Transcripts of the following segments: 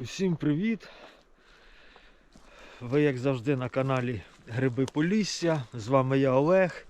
Усім привіт! Ви, як завжди, на каналі Гриби Полісся. З вами я Олег.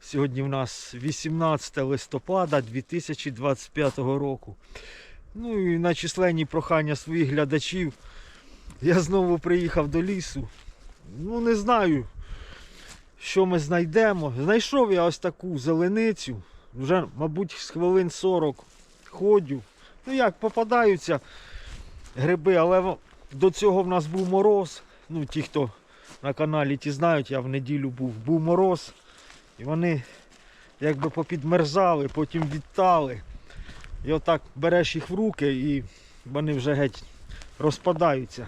Сьогодні в нас 18 листопада 2025 року. Ну і на численні прохання своїх глядачів я знову приїхав до лісу. Ну, не знаю, що ми знайдемо. Знайшов я ось таку зеленицю. Вже, мабуть, з хвилин 40 ходю. Ну як, попадаються гриби, але до цього в нас був мороз. Ну, ті, хто на каналі ті знають, я в неділю був, був мороз. І вони якби попідмерзали, потім відтали. І отак береш їх в руки і вони вже геть розпадаються.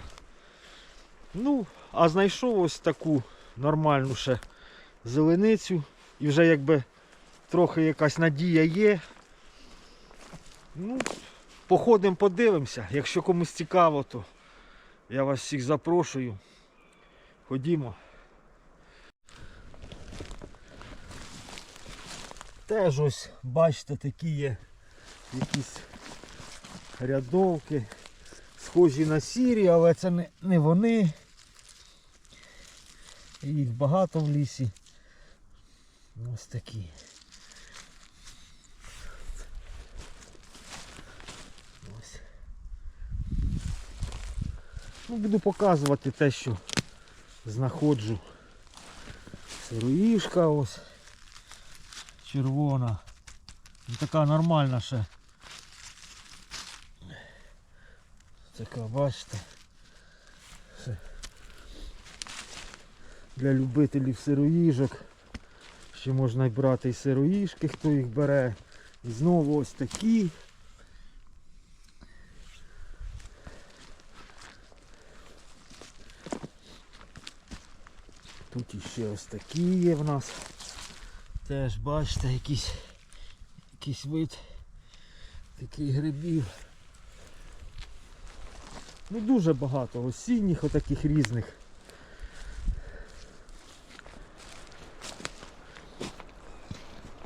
Ну, а знайшов ось таку нормальну ще зеленицю. І вже якби трохи якась надія є. Ну, Походимо, подивимося. Якщо комусь цікаво, то я вас всіх запрошую. Ходімо. Теж ось, бачите, такі є якісь рядовки, схожі на сірі, але це не, не вони. Їх багато в лісі. Ось такі. Ну, буду показувати те, що знаходжу. Сироїшка ось. Червона. Ну, така нормальна ще. Така, бачите. Для любителів сироїжок. Ще можна брати і сироїжки, хто їх бере. І знову ось такі. Тут іще ось такі є в нас. Теж бачите, якийсь, якийсь вид таких грибів. Ну дуже багато осінніх отаких різних.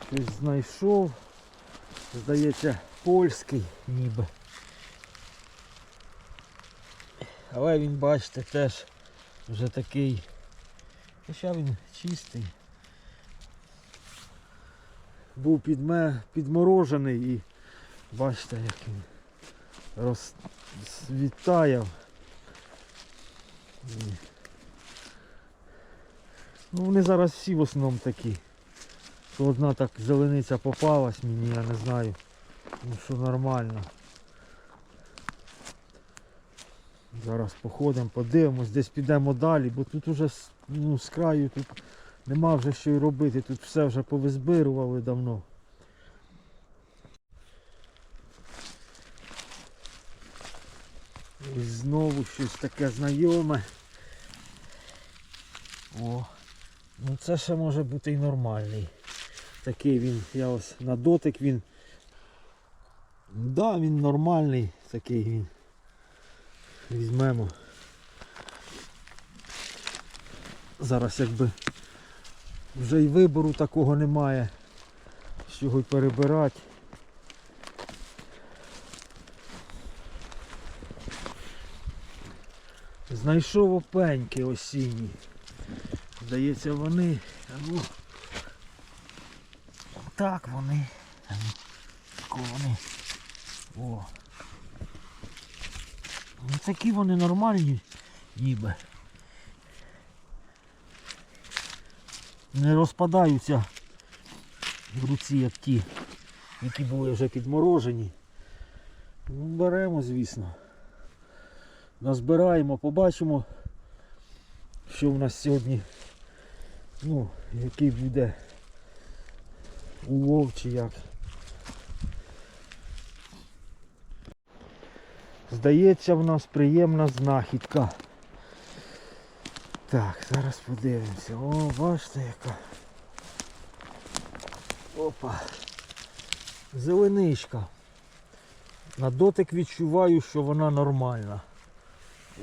Щось знайшов. Здається, польський ніби. Але він, бачите, теж вже такий. Хоча він чистий. Був підме, підморожений і бачите, як він розвітаяв. Ну вони зараз всі в основному такі. То одна так зелениця попалась мені, я не знаю. Ну що нормально. Зараз походимо, подивимось, десь підемо далі, бо тут уже ну, з краю тут нема вже що й робити, тут все вже повизбирували давно. І знову щось таке знайоме. О, ну це ще може бути і нормальний. Такий він, я ось на дотик він. Да, він нормальний, такий він. Візьмемо. Зараз якби вже й вибору такого немає. З чого й перебирати. Знайшов опеньки осінні. Здається вони. А ну. Так вони. Ну, тако вони. О. Ну такі вони нормальні ніби. Не розпадаються в руці, як ті, які були вже підморожені. Ну, беремо, звісно. Назбираємо, побачимо, що в нас сьогодні, ну, який буде улов чи як. Здається, в нас приємна знахідка. Так, зараз подивимося. О, бачите яка. Опа. Зеленичка. На дотик відчуваю, що вона нормальна.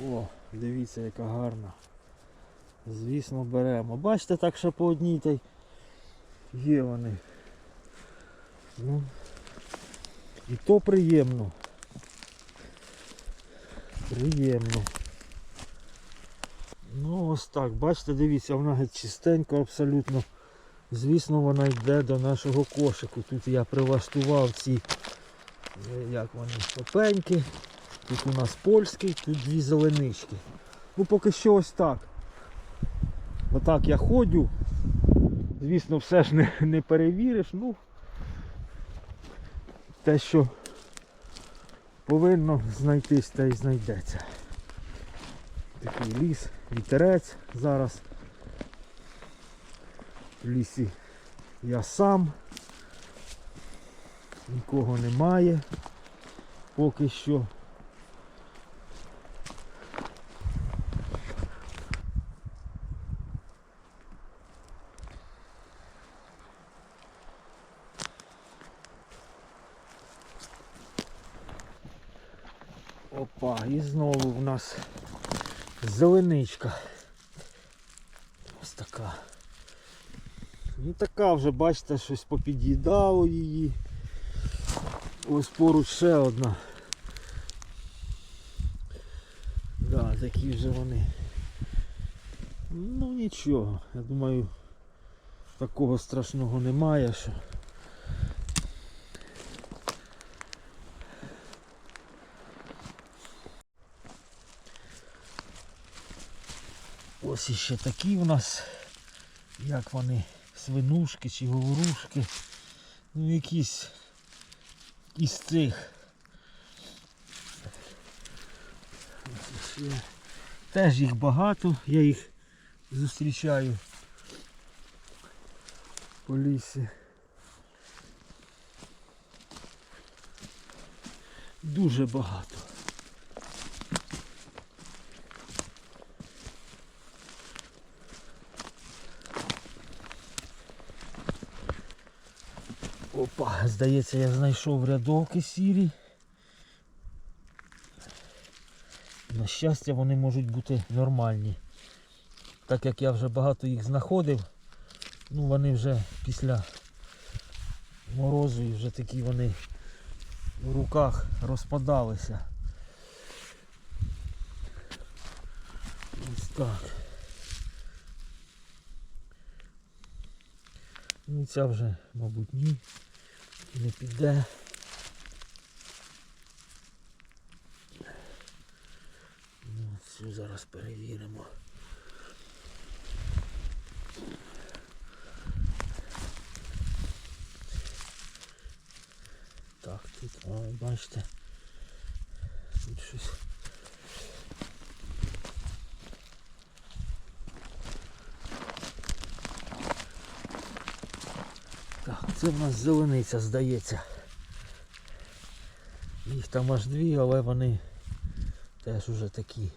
О, дивіться, яка гарна. Звісно, беремо. Бачите, так ще по одній та й є вони. Ну, і то приємно. Приємно. Ось так, бачите, дивіться, вона геть чистенько абсолютно. Звісно, вона йде до нашого кошику. Тут я прилаштував ці, е, як вони, опеньки. Тут у нас польський, тут дві зеленички. Ну поки що ось так. Отак я ходю. Звісно, все ж не, не перевіриш. Ну, те, що повинно знайтись, те й знайдеться. Такий ліс, вітерець зараз. В лісі я сам. Нікого немає поки що. Опа, і знову в нас зеленичка. Ось така. Ну така вже, бачите, щось попід'їдало її. Ось поруч ще одна. Да, такі вже вони. Ну нічого, я думаю, такого страшного немає, що. Ось іще такі у нас, як вони, свинушки чи говорушки. Ну якісь із цих. Теж їх багато, я їх зустрічаю по лісі. Дуже багато. Опа, здається, я знайшов рядовки сірі. На щастя, вони можуть бути нормальні. Так як я вже багато їх знаходив, ну вони вже після морозу і вже такі вони в руках розпадалися. Ось так. Ну ця вже, мабуть, ні, не піде. Ну, цю зараз перевіримо. Так, тут, а, бачите, тут щось. Так, це в нас зелениця, здається. Їх там аж дві, але вони теж уже такі.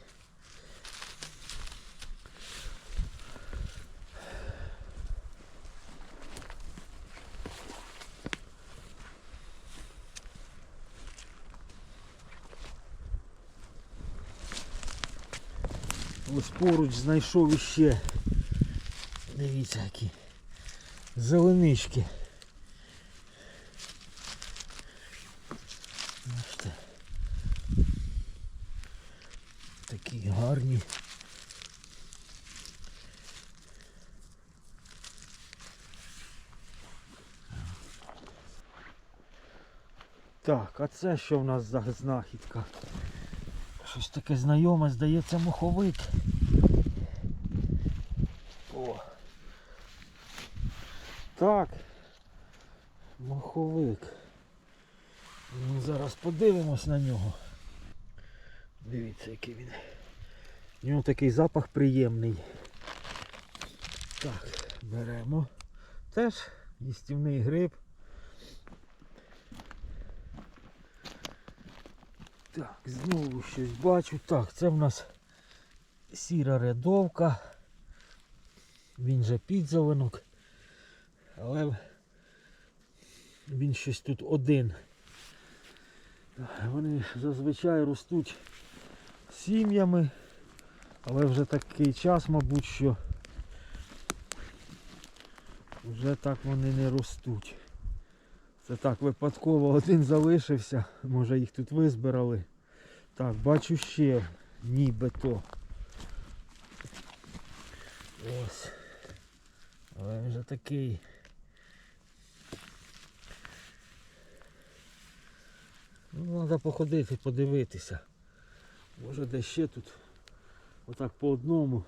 Ось поруч знайшов іще. Дивіться які зеленички. Бачите. Такі гарні. Так, а це що в нас за знахідка? Щось таке знайоме, здається, муховик. О. Так. Маховик. Ну, зараз подивимось на нього. Дивіться, який він. У нього такий запах приємний. Так, беремо. Теж їстівний гриб. Так, знову щось бачу. Так, це в нас сіра рядовка. Він же підзеленок. Але він щось тут один. Вони зазвичай ростуть сім'ями, але вже такий час, мабуть, що вже так вони не ростуть. Це так випадково один залишився, може їх тут визбирали. Так, бачу ще нібито. Ось. Але вже такий. Ну, треба походити, подивитися. Може де ще тут. Отак по одному.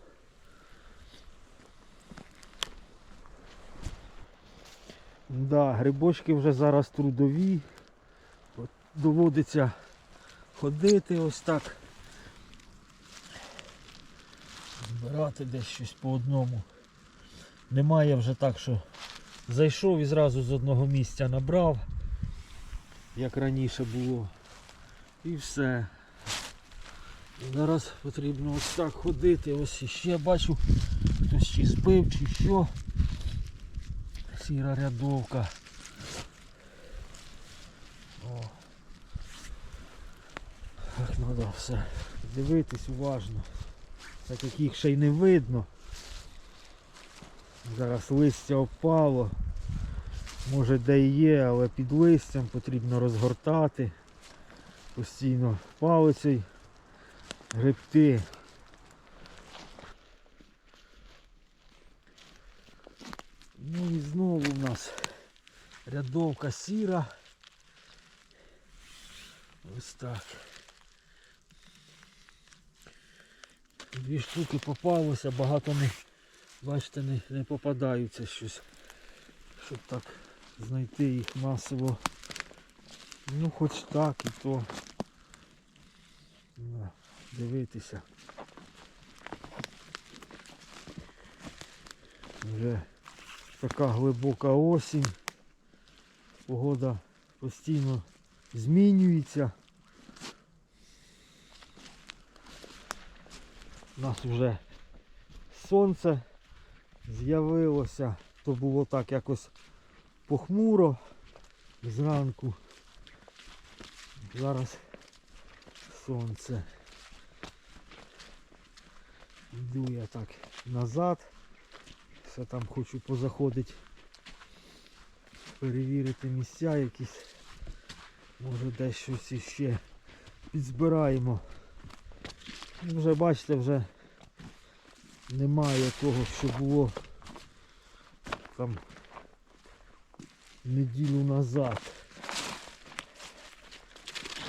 Да, грибочки вже зараз трудові. Доводиться ходити ось так. Збирати десь щось по одному. Немає вже так, що зайшов і зразу з одного місця набрав, як раніше було. І все. Зараз потрібно ось так ходити. Ось іще бачу, хтось чи спив, чи що. Сіра рядовка. О. Так треба все дивитись уважно. Так як їх ще й не видно. Зараз листя опало. Може де і є, але під листям потрібно розгортати. Постійно палицею гребти. Ну і знову в нас рядовка сіра. Ось так. Дві штуки попалося, багато не, бачите, не, не попадаються щось. Щоб так знайти їх масово. Ну хоч так і то. Дивитися. Вже така глибока осінь. Погода постійно змінюється. У нас вже сонце з'явилося. То було так якось похмуро зранку. Зараз сонце. Йду я так назад. Все там хочу позаходити, перевірити місця якісь. Може десь щось іще підзбираємо. Вже бачите, вже немає того, що було там неділю назад.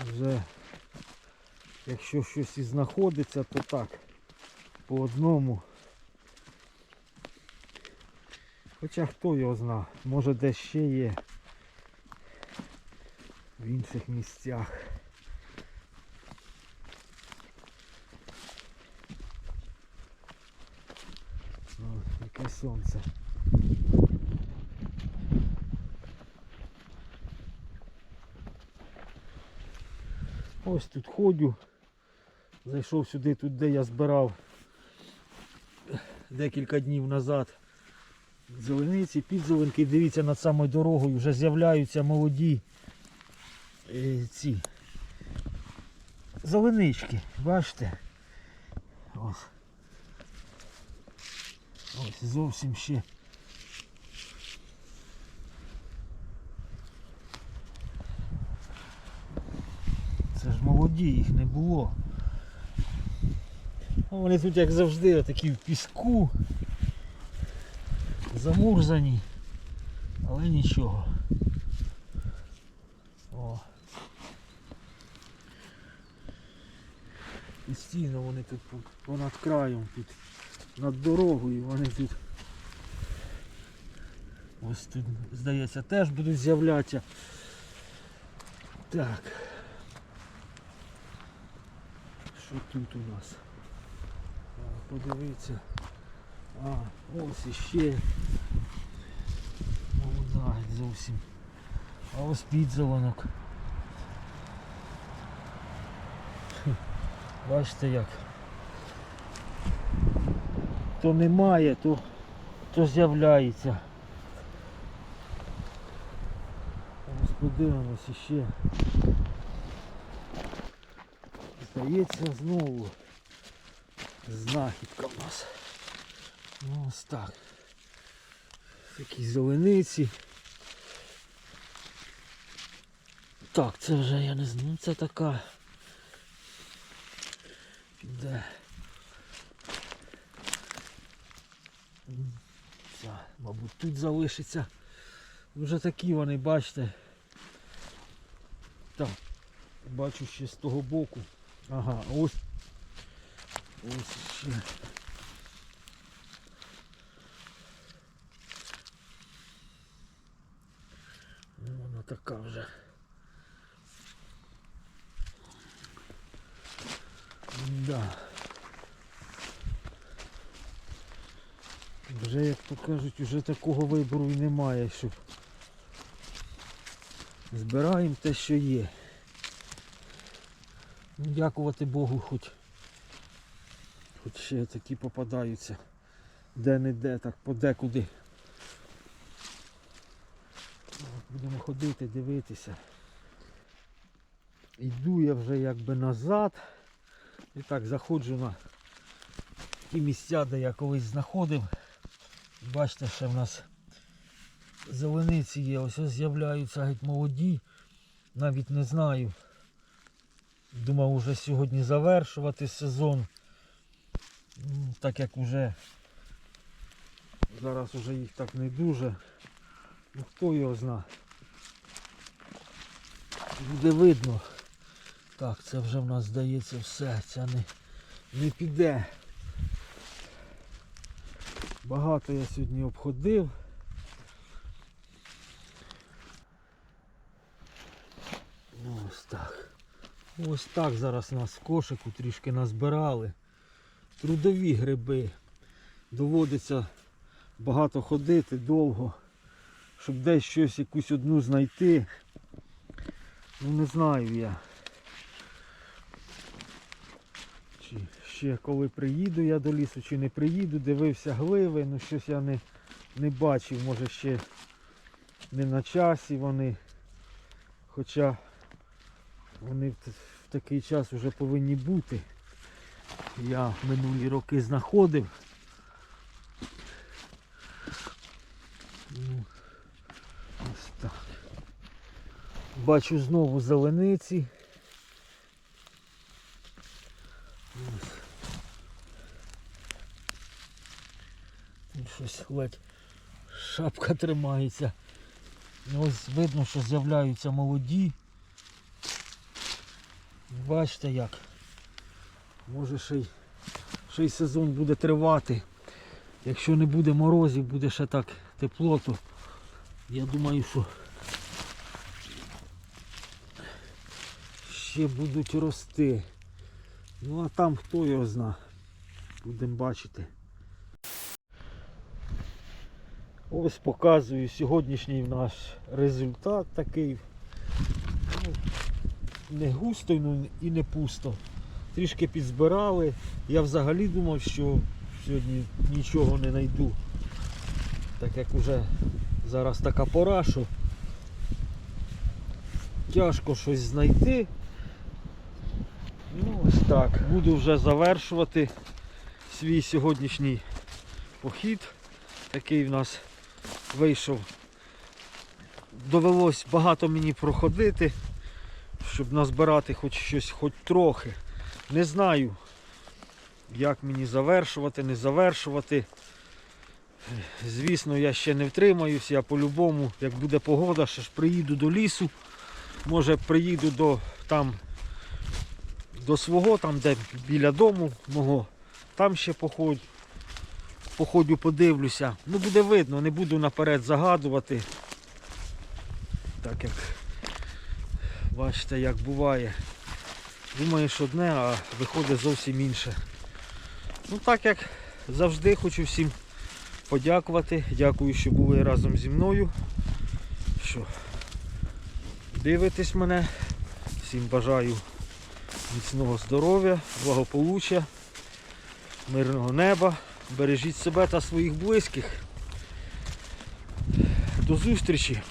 Вже якщо щось і знаходиться, то так, по одному. Хоча хто його зна, може десь ще є в інших місцях. О, яке сонце. Ось тут ходю. Зайшов сюди, тут де я збирав декілька днів назад зелениці, підзеленки. Дивіться, над самою дорогою вже з'являються молоді е, ці зеленички. Бачите? Ось. Ось зовсім ще. Це ж молоді, їх не було. А Вони тут як завжди такі в піску. Замурзані. Але нічого. О. Постійно вони тут понад краєм, тут над дорогою вони тут. Ось тут, здається, теж будуть з'являтися. Так. Що тут у нас? А, Подивіться. А, ось іще. Молода зовсім. А ось підзеленок. Бачите як. То немає, то, то з'являється. Ось подивимось іще. Здається знову знахідка в нас. Ну, ось так. Такі зелениці. Так, це вже я не знаю, це така Де? Ця, мабуть, тут залишиться. Вже такі вони, бачите. Так, бачу ще з того боку. Ага, ось. Ось ще. Ну, Вона така вже. Да. Вже, як то кажуть, вже такого вибору і немає, щоб збираємо те, що є. Ну, Дякувати Богу, хоч, хоч такі попадаються де-не-де, так подекуди. Будемо ходити, дивитися. Йду я вже якби назад. І так заходжу на ті місця, де я колись знаходив. Бачите, ще в нас зелениці є, ось ось з'являються геть молоді. Навіть не знаю. Думав уже сьогодні завершувати сезон. Так як вже зараз уже їх так не дуже. Ну хто його зна. Буде видно. Так, це вже в нас здається все, це не, не піде. Багато я сьогодні обходив. Ось так. Ось так зараз нас в кошику трішки назбирали. Трудові гриби. Доводиться багато ходити довго, щоб десь щось якусь одну знайти. Ну не знаю я. Чи ще коли приїду я до лісу, чи не приїду, дивився гливи, ну щось я не, не бачив, може ще не на часі вони. Хоча вони в, такий час вже повинні бути. Я минулі роки знаходив. Ну, ось так. Бачу знову зелениці. Ось. Щось ледь шапка тримається. Ось видно, що з'являються молоді. Бачите як. Може ще й, ще й сезон буде тривати. Якщо не буде морозів, буде ще так тепло, то я думаю, що ще будуть рости. Ну а там хто його зна. Будемо бачити. Ось показую сьогоднішній наш результат такий. Ну, не густо ну, і не пусто. Трішки підзбирали. Я взагалі думав, що сьогодні нічого не знайду. Так як вже зараз така пора, що тяжко щось знайти. Ну ось так. Буду вже завершувати свій сьогоднішній похід. Такий в нас вийшов. Довелось багато мені проходити, щоб назбирати хоч щось, хоч трохи. Не знаю, як мені завершувати, не завершувати. Звісно, я ще не втримаюсь, я по-любому, як буде погода, ще ж приїду до лісу. Може приїду до там до свого, там де біля дому мого, там ще походь, походю, подивлюся. Ну буде видно, не буду наперед загадувати. Так як бачите, як буває. Думаєш одне, а виходить зовсім інше. Ну так як завжди хочу всім подякувати. Дякую, що були разом зі мною. Що дивитесь мене. Всім бажаю міцного здоров'я, благополуччя, мирного неба. Бережіть себе та своїх близьких. До зустрічі!